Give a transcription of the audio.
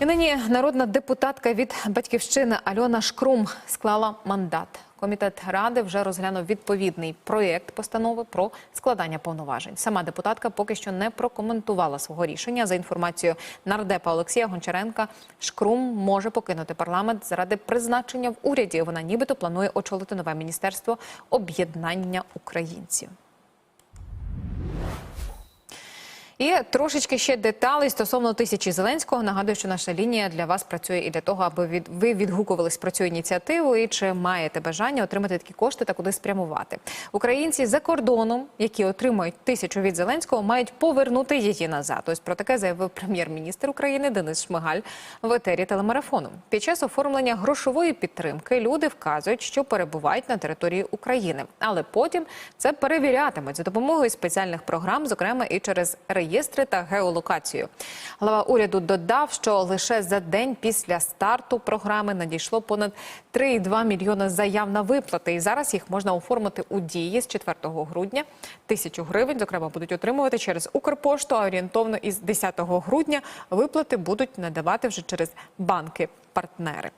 І нині народна депутатка від батьківщини Альона Шкрум склала мандат. Комітет ради вже розглянув відповідний проєкт постанови про складання повноважень. Сама депутатка поки що не прокоментувала свого рішення. За інформацією нардепа Олексія Гончаренка, Шкрум може покинути парламент заради призначення в уряді. Вона нібито планує очолити нове міністерство об'єднання українців. І трошечки ще деталей стосовно тисячі Зеленського. Нагадую, що наша лінія для вас працює і для того, аби від ви відгукувались про цю ініціативу. І чи маєте бажання отримати такі кошти та куди спрямувати? Українці за кордоном, які отримують тисячу від Зеленського, мають повернути її назад. Ось про таке заявив прем'єр-міністр України Денис Шмигаль в етері телемарафону. Під час оформлення грошової підтримки люди вказують, що перебувають на території України, але потім це перевірятимуть за допомогою спеціальних програм, зокрема і через реєстри та геолокацію. Глава уряду додав, що лише за день після старту програми надійшло понад 3,2 мільйони заяв на виплати. І зараз їх можна оформити у дії з 4 грудня. Тисячу гривень, зокрема, будуть отримувати через Укрпошту. А орієнтовно із 10 грудня виплати будуть надавати вже через банки-партнери.